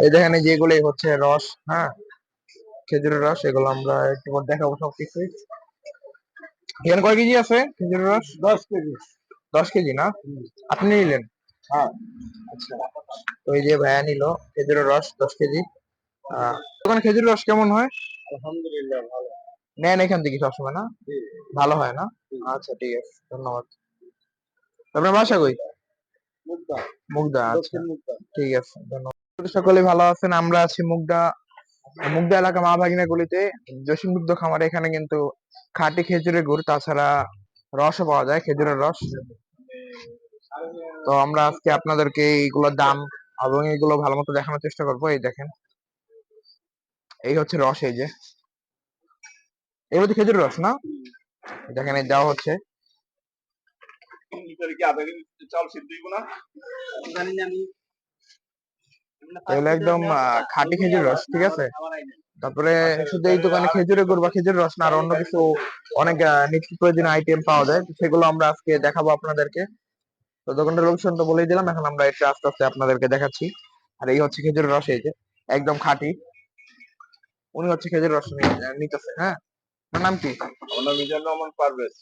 এই দেখেন যেগুলো হচ্ছে রস হ্যাঁ? খেজুরের রস এগুলো আমরা একটু পর দেখাবো সব কিছুই এখানে কয় কেজি আছে খেজুরের রস? দশ কেজি। দশ কেজি না? আপনি নিলেন? হ্যাঁ। আচ্ছা। তো এই যে ভাইয়া নিল খেজুরের রস দশ কেজি। দোকানে খেজুরের রস কেমন হয়? আলহামদুলিল্লাহ ভালো। নেন এখান থেকে সবসময় না? ভালো হয় না? আচ্ছা ঠিক আছে। ধন্যবাদ। আপনার বাসা কই? মুক্তা মুগদা আচ্ছা। ঠিক আছে ধন্যবাদ। সকলে ভালো আছেন আমরা আছি মুগদা মুগদা এলাকা মা ভাগিনা গলিতে জসিম দুগ্ধ খামারে এখানে কিন্তু খাঁটি খেজুরের গুড় তাছাড়া রসও পাওয়া যায় খেজুরের রস। তো আমরা আজকে আপনাদেরকে এইগুলোর দাম এবং এগুলো ভালো মতো দেখানোর চেষ্টা করব এই দেখেন। এই হচ্ছে রস এই যে। এগুলো তো খেজুরের রস না? দেখেন এই দেওয়া হচ্ছে। চাল সিদ্ধ না? জানি না আমি এগুলো একদম খাঁটি খেজুর রস ঠিক আছে? তারপরে শুধু এই দোকানে খেজুরের গুড় বা খেজুরের রস না আর অন্য কিছু অনেক নিত্য প্রয়োজনীয় আইটেম পাওয়া যায় সেগুলো আমরা আজকে দেখাবো আপনাদেরকে। তো দোকানটার লোকেশন তো বলেই দিলাম এখন আমরা এটা আস্তে আস্তে আপনাদেরকে দেখাচ্ছি। আর এই হচ্ছে খেজুরের রস এই যে একদম খাঁটি। উনি হচ্ছে খেজুর রস নিতেছে হ্যাঁ? আপনার নাম কি? আমার নাম মিজান রহমান পারভেজ।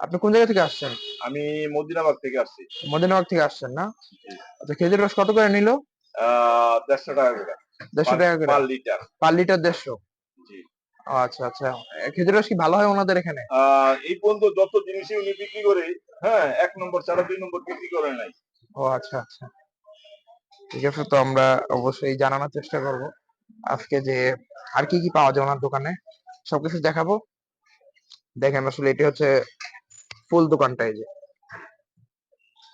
আপনি কোন জায়গা থেকে আসছেন? আমি মদিনাবাদ থেকে আসছি। মদিনাবাগ থেকে আসছেন না? আচ্ছা খেজুর রস কত করে নিল? দেড়শো টাকা করে। দেড়শো টাকা করে? Per litre. পার লিটার দেড়শো? জি। আচ্ছা আচ্ছা। খেজুর রস কি ভালো হয় ওনাদের এখানে? এই পর্যন্ত যত জিনিসই উনি বিক্রি করে হ্যাঁ এক নম্বর ছাড়া দুই নম্বর বিক্রি করে নাই। ও আচ্ছা আচ্ছা। ঠিক আছে তো আমরা অবশ্যই জানানোর চেষ্টা করব। আজকে যে আর কি কি পাওয়া যায় ওনার দোকানে সবকিছু দেখাবো। দেখেন আসলে এটি হচ্ছে ফুল দোকানটা এই যে।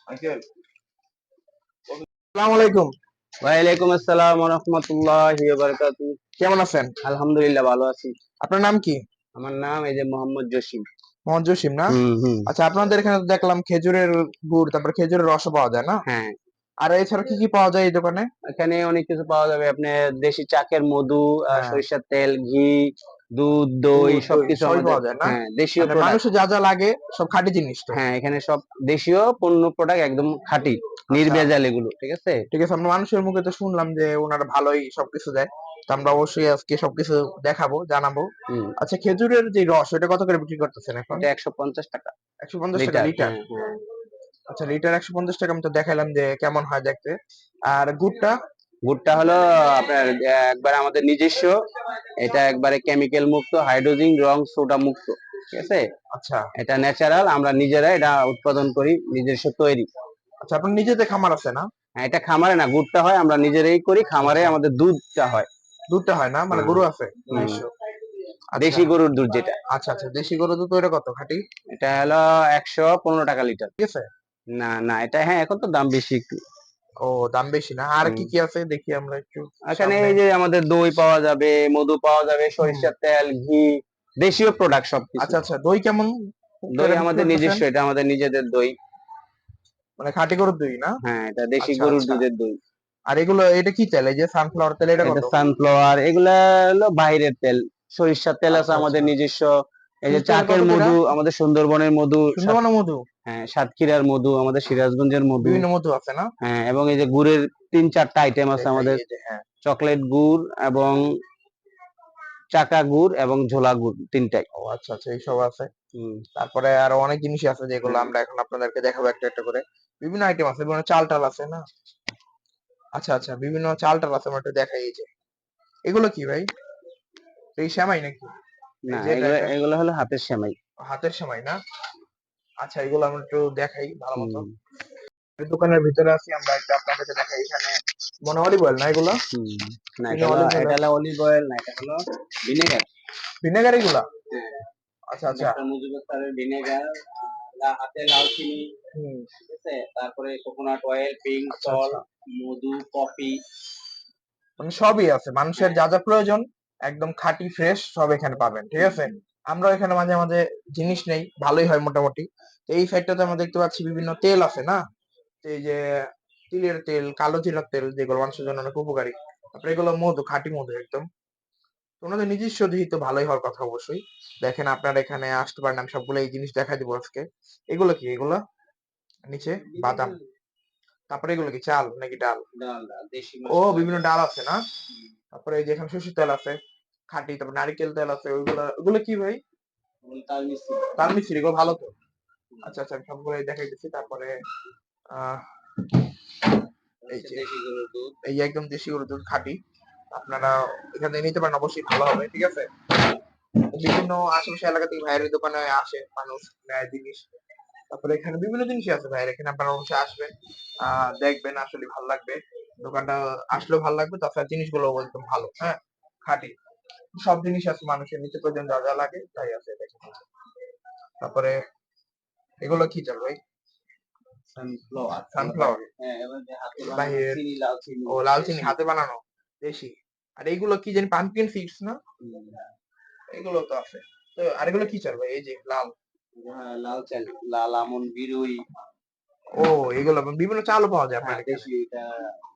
আসসালামু আলাইকুম। ওয়ালাইকুম আসসালাম রাহমাতুল্লাহি ওয়া বারাকাতুহু কেমন আছেন? আলহামদুলিল্লাহ ভালো আছি। আপনার নাম কি? আমার নাম এই যে মোহাম্মদ জসিম। মোহাম্মদ জসিম না? আচ্ছা আপনাদের এখানে তো দেখলাম খেজুরের গুড় তারপর খেজুরের রস পাওয়া যায় না? হ্যাঁ। আর এছাড়া কি কি পাওয়া যায় এই দোকানে? এখানে অনেক কিছু পাওয়া যাবে। আপনি দেশি চাকের মধু হ্যাঁ। সরিষার তেল ঘি দুধ দই সবকিছু? হ্যাঁ দেশীয় মানে মানুষের যা যা লাগে সব খাঁটি জিনিস তো। হ্যাঁ এখানে সব দেশীয় পণ্য প্রোডাক্ট একদম খাঁটি আচ্ছা। নির্ভেজাল এগুলো ঠিক আছে? ঠিক আছে আমরা মানুষের মুখে তো শুনলাম যে ওনারা ভালোই সবকিছু দেয়। তো আমরা অবশ্যই আজকে সবকিছু দেখাবো জানাব। আচ্ছা খেজুরের যে রস ওটা কত করে বিক্রি করতেছেন এখন? একশো পঞ্চাশ টাকা। একশো পঞ্চাশ টাকা লিটার লিটার? হ্যাঁ, হ্যাঁ। আচ্ছা লিটার একশো পঞ্চাশ টাকা আমি তো দেখাইলাম যে কেমন হয় দেখতে। আর গুড়টা? গুড়টা হলো আপনার একবারে আমাদের নিজস্ব। এটা একবারে কেমিক্যাল মুক্ত হাইড্রোজিন রং সোডা মুক্ত ঠিক আছে? আচ্ছা। এটা ন্যাচারাল আমরা নিজেরা এটা উৎপাদন করি নিজস্ব তৈরি। আচ্ছা আপনার নিজেদের খামার আছে না? হ্যাঁ, এটা খামারে না গুড়টা হয় আমরা নিজেরাই করি খামারে আমাদের দুধটা হয়। দুধটা হয় না? মানে গরু আছে? নিজস্ব। আচ্ছা, দেশি গরুর দুধ যেটা। আচ্ছা আচ্ছা দেশি গরুর দুধ ওটা কত খাঁটি? এটা হলো একশো পনেরো টাকা লিটার। ঠিক আছে। না না এটা হ্যাঁ এখন তো দাম বেশি একটু। ও দাম বেশি না? আর কি কি আছে দেখি আমরা একটু এখানে এই যে আমাদের দই পাওয়া যাবে মধু পাওয়া যাবে সরিষার তেল ঘি দেশীয় প্রোডাক্ট সব আচ্ছা আচ্ছা। দই কেমন দই আমাদের নিজস্ব এটা আমাদের নিজেদের দই। মানে খাঁটি গরুর দই না? হ্যাঁ এটা দেশি আচ্ছা, গরুর আচ্ছা। দুধের দই। আর এগুলো এটা কি তেল? এই যে সানফ্লাওয়ার তেল এটা কত? সানফ্লাওয়ার এগুলা হলো বাইরের তেল। সরিষার তেল আছে আচ্ছা, আমাদের আচ্ছা। নিজস্ব। এই যে চাকের মধু আমাদের সুন্দরবনের মধু সুন্দরবন মধু? হ্যাঁ সাতক্ষীরার মধু আমাদের সিরাজগঞ্জের মধু। বিভিন্ন মধু আছে না? হ্যাঁ এবং এই যে গুড়ের তিন চারটা আইটেম আছে আমাদের। হ্যাঁ। চকলেট গুড় এবং চাকা গুড় এবং ঝোলা গুড় তিনটাই। ও আচ্ছা আচ্ছা এইসব আছে। হুম। তারপরে আরও অনেক জিনিসই আছে যেগুলো আমরা এখন আপনাদেরকে দেখাবো একটা একটা করে। বিভিন্ন আইটেম আছে বিভিন্ন চাল টাল আছে না? আচ্ছা আচ্ছা বিভিন্ন চাল টাল আছে আমরা একটু দেখাই এই যে। এগুলো কি ভাই? এই শ্যামাই নাকি? না এগুলো হলো হাতের সেমাই। হাতের সেমাই না? আচ্ছা এগুলো আমরা একটু দেখাই ভালো মতো। দোকানের ভিতরে আছি আমরা একটু আপনাদেরকে দেখাই। এখানে মনে অলিভ অয়েল না এগুলো? হুম। না এটা হলো অলিভ অয়েল না এটা হলো ভিনেগার ভিনেগার এগুলা? আচ্ছা আচ্ছা। মুজিবুত্তারের ভিনেগার হাতে লাল চিনি ঠিক আছে? তারপরে কোকোনাট অয়েল পিঙ্ক সল্ট আচ্ছা। মধু কফি মানে সবই আছে মানুষের যা যা প্রয়োজন। একদম খাঁটি ফ্রেশ সব এখানে পাবেন ঠিক আছে? আমরা এখানে মাঝে মাঝে জিনিস নেই ভালোই হয় মোটামুটি। তো এই সাইডটাতে আমরা দেখতে পাচ্ছি বিভিন্ন তেল আছে না? এই যে তিলের তেল কালো জিরার তেল যেগুলো মানুষের জন্য অনেক উপকারী তারপরে এগুলো মধু খাঁটি মধু একদম। তো ওনাদের নিজস্ব দিহি তো ভালোই হওয়ার কথা অবশ্যই। দেখেন আপনারা এখানে আসতে পারেন আমি সবগুলো এই জিনিস দেখা দিব আজকে। এগুলো কি? এগুলো? নিচে বাদাম। তারপরে এগুলো কি? চাল নাকি ডাল? ও বিভিন্ন ডাল আছে না? তারপরে এই যে এখানে সরষের তেল আছে খাঁটি তারপর নারিকেল তেল আছে ওইগুলো ওগুলো কি ভাই? তাল মিষ্টি। এগুলো ভালো তো? আচ্ছা আচ্ছা আমি সবগুলো দেখাই দিচ্ছি তারপরে এই একদম দেশি গরুর দুধ খাঁটি আপনারা এখান থেকে নিতে পারেন অবশ্যই ভালো হবে ঠিক আছে? বিভিন্ন আশেপাশে এলাকা থেকে ভাইয়ের দোকানে আসে মানুষ নেয় জিনিস। তারপরে এখানে বিভিন্ন জিনিসই আছে ভাইয়ের এখানে আপনারা অবশ্যই আসবেন আহ দেখবেন আসলে ভালো লাগবে। দোকানটা আসলেও ভালো লাগবে তাছাড়া জিনিসগুলো একদম ভালো হ্যাঁ? খাঁটি। সব জিনিস আছে মানুষের নিত্য প্রয়োজন যা যা লাগে তাই আছে তারপরে এগুলো কি চাল ভাই? সানফ্লাওয়ার সানফ্লাওয়ার হ্যাঁ ও লাল চিনি হাতে বানানো দেশি। আর এইগুলো কি জানি পাম্পকিন সিডস না? এগুলো তো আছে। তো আর এগুলো কি চাল ভাই এই যে লাল? হ্যাঁ লাল চাল লাল আমন বিরুই। ও এগুলো বিভিন্ন চালও পাওয়া যায় আপনার হ্যাঁ, দেশি এটা লাল চাল।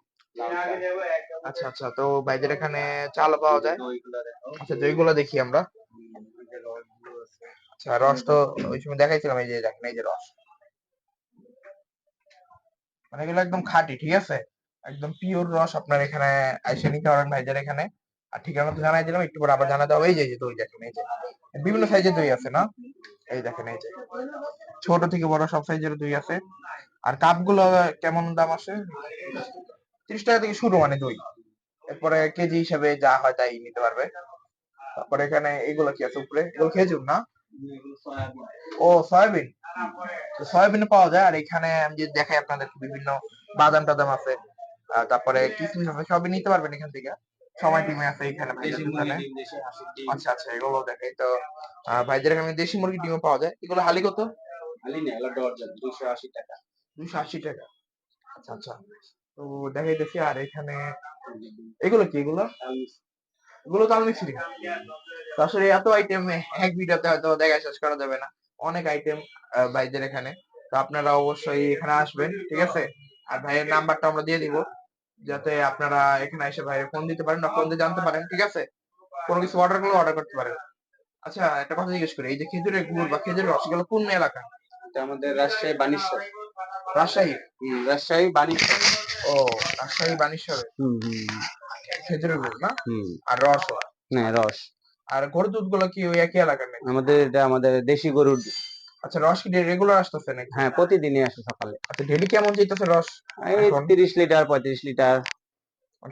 আচ্ছা। আচ্ছা তো ভাইদের এখানে চালও পাওয়া যায়? আচ্ছা দইগুলো দেখি আমরা। আচ্ছা রস তো ওই সময় দেখাইছিলাম এই যে দেখেন এই যে রস। মানে এগুলো একদম খাঁটি ঠিক আছে? একদম পিওর রস আপনার এখানে আইসে নিতে পারেন ভাইদের এখানে। আর ঠিকানা তো জানাই দিলাম একটু পরে আবার জানাতে হবে। এই যে এই যে দই দেখেন এই যে। বিভিন্ন সাইজের দই আছে না? এই দেখেন এই যে। ছোট থেকে বড় সব সাইজের দই আছে। আর কাপগুলো কেমন দাম আছে তিরিশ টাকা থেকে শুরু মানে দই। এরপরে কেজি হিসাবে যা হয় তাই নিতে পারবে। তারপরে এখানে এগুলো কি আছে উপরে? এগুলো খেজুর না? ও সয়াবিন। সয়াবিন পাওয়া যায়। আর এখানে আমি যদি দেখাই আপনাদের বিভিন্ন বাদাম টাদাম আছে তারপরে কিসমিস আছে সবই নিতে পারবেন এখান থেকে। সময় টিমে আছে এখানে দেশি দেশি। আচ্ছা আচ্ছা এগুলো দেখাই। তো ভাইদের এখানে দেশি মুরগি ডিমও পাওয়া যায়। এগুলো হালি কত? আলি না, এগুলো ডর্জন, 280 টাকা। দুশো আশি টাকা। আচ্ছা আচ্ছা। তো দেখাইতেছি আর এখানে এগুলো কি এগুলো? এগুলো তো তো আসলে এত আইটেম এক ভিডিওতে হয়তো দেখা শেষ করা যাবে না। অনেক আইটেম ভাইদের এখানে। তো আপনারা অবশ্যই এখানে আসবেন ঠিক আছে? আর ভাইয়ের নাম্বারটা আমরা দিয়ে দিব যাতে আপনারা এখানে এসে ভাইয়ের ফোন দিতে পারেন বা ফোন দিয়ে জানতে পারেন ঠিক আছে? কোনো কিছু অর্ডার করলে অর্ডার করতে পারেন। আচ্ছা একটা কথা জিজ্ঞেস করি এই যে খেজুরের গুড় বা খেজুরের রস এগুলো কোন এলাকা? আমাদের রাজশাহী বানেশ্বর। রাজশাহী? রাজশাহী বানেশ্বর। ও রাজশাহী বানেশ্বরে হুম, হুম, খেজুরের গুড় না? হুম। আর রস না, রস। আর গরুর দুধগুলো কি ওই একই এলাকার নাকি? আমাদের এটা আমাদের দেশি গরুর দুধ। আচ্ছা রস কি রেগুলার আসতেছে নাকি? হ্যাঁ প্রতিদিনই আসে সকালে। আচ্ছা ডেলি কেমন যেতেছে রস এই এখন? তিরিশ লিটার পঁয়ত্রিশ লিটার।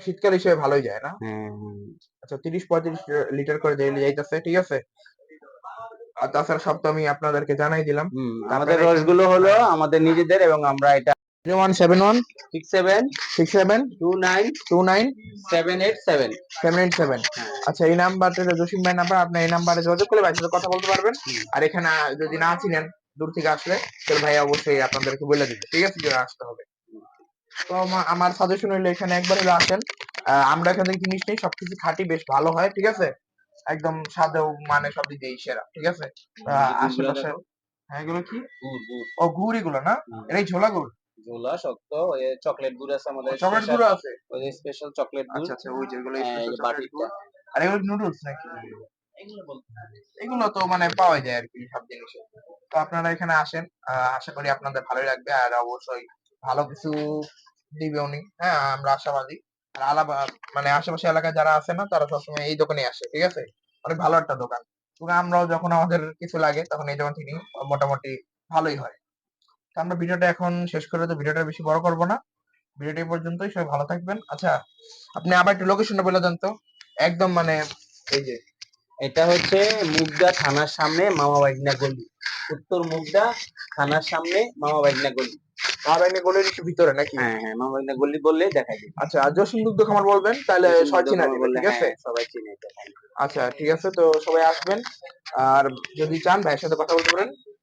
শীতকাল হিসেবে ভালোই যায় না? হ্যাঁ হ্যাঁ। আচ্ছা তিরিশ পঁয়ত্রিশ লিটার করে যাইতেছে ঠিক আছে? আর তাছাড়া সব তো আমি আপনাদেরকে জানাই দিলাম। হুম, আমাদের রসগুলো হলো আমাদের নিজেদের এবং আমরা এটা zero one seven one six seven six seven two nine two nine seven eight seven seven eight seven আচ্ছা এই নাম্বারটা জসিম ভাই নাম্বার আপনি এই নাম্বারে যোগাযোগ করলে ভাইয়ের সাথে কথা বলতে পারবেন। আর এখানে যদি না চিনেন দূর থেকে আসলে তাহলে ভাই অবশ্যই আপনাদেরকে বলে দিবে। ঠিক আছে আসতে হবে। তো আমার সাজেশন হইল এখানে একবার হলে আসেন। আহ, আমরা এখান থেকে জিনিস নেই সবকিছু খাঁটি বেশ ভালো হয় ঠিক আছে? একদম সাদেও মানে সব দিক সেরা ঠিক আছে? আশেপাশে হ্যাঁ এগুলো কি? ও গুড় এগুলো না এটাই ঝোলা গুড় ঝোলা শক্ত ওই চকলেট গুড় আছে আমাদের চকলেট গুঁড়ো আছে? ওই স্পেশাল চকলেট গুড়। আচ্ছা আচ্ছা ওই যেগুলো হ্যাঁ। গুঁড়ো। আর এগুলো নুডলস নাকি? এগুলো বলতে এগুলো তো মানে পাওয়া যায় আর কি সব জিনিসে। তো আপনারা এখানে আসেন আশা করি আপনাদের ভালোই লাগবে। আর অবশ্যই ভালো কিছু দিবে উনি হ্যাঁ আমরা আশাবাদী। আর আলাদা মানে আশেপাশে এলাকায় যারা আছে না তারা সবসময় এই দোকানে আসে ঠিক আছে? অনেক ভালো একটা দোকান। আমরাও যখন আমাদের কিছু লাগে তখন এই দোকান থেকে মোটামুটি ভালোই হয়। আমরা ভিডিওটা এখন শেষ করে তো ভিডিওটা বেশি বড় করব না। ভিডিওটা পর্যন্তই সবাই ভালো থাকবেন। আচ্ছা আপনি আবার একটু লোকেশনটা বলে দেন তো। একদম মানে এই যে এটা হচ্ছে মুগদা থানার সামনে মামা বাইগনা গলি। উত্তর মুগদা থানার সামনে মামা বাইগনা গলি। আড়াইনে গোলের একটু ভিতরে নাকি? হ্যাঁ হ্যাঁ মামা বাইগনা গলি বললেই দেখাই দিবে। আচ্ছা আর জসিম দুগ্ধ খামার বলবেন তাহলে সবাই চিনা যাবে ঠিক আছে? হ্যাঁ, সবাই চিনে। আচ্ছা ঠিক আছে তো সবাই আসবেন। আর যদি চান ভাইয়ের সাথে কথা বলতে পারেন।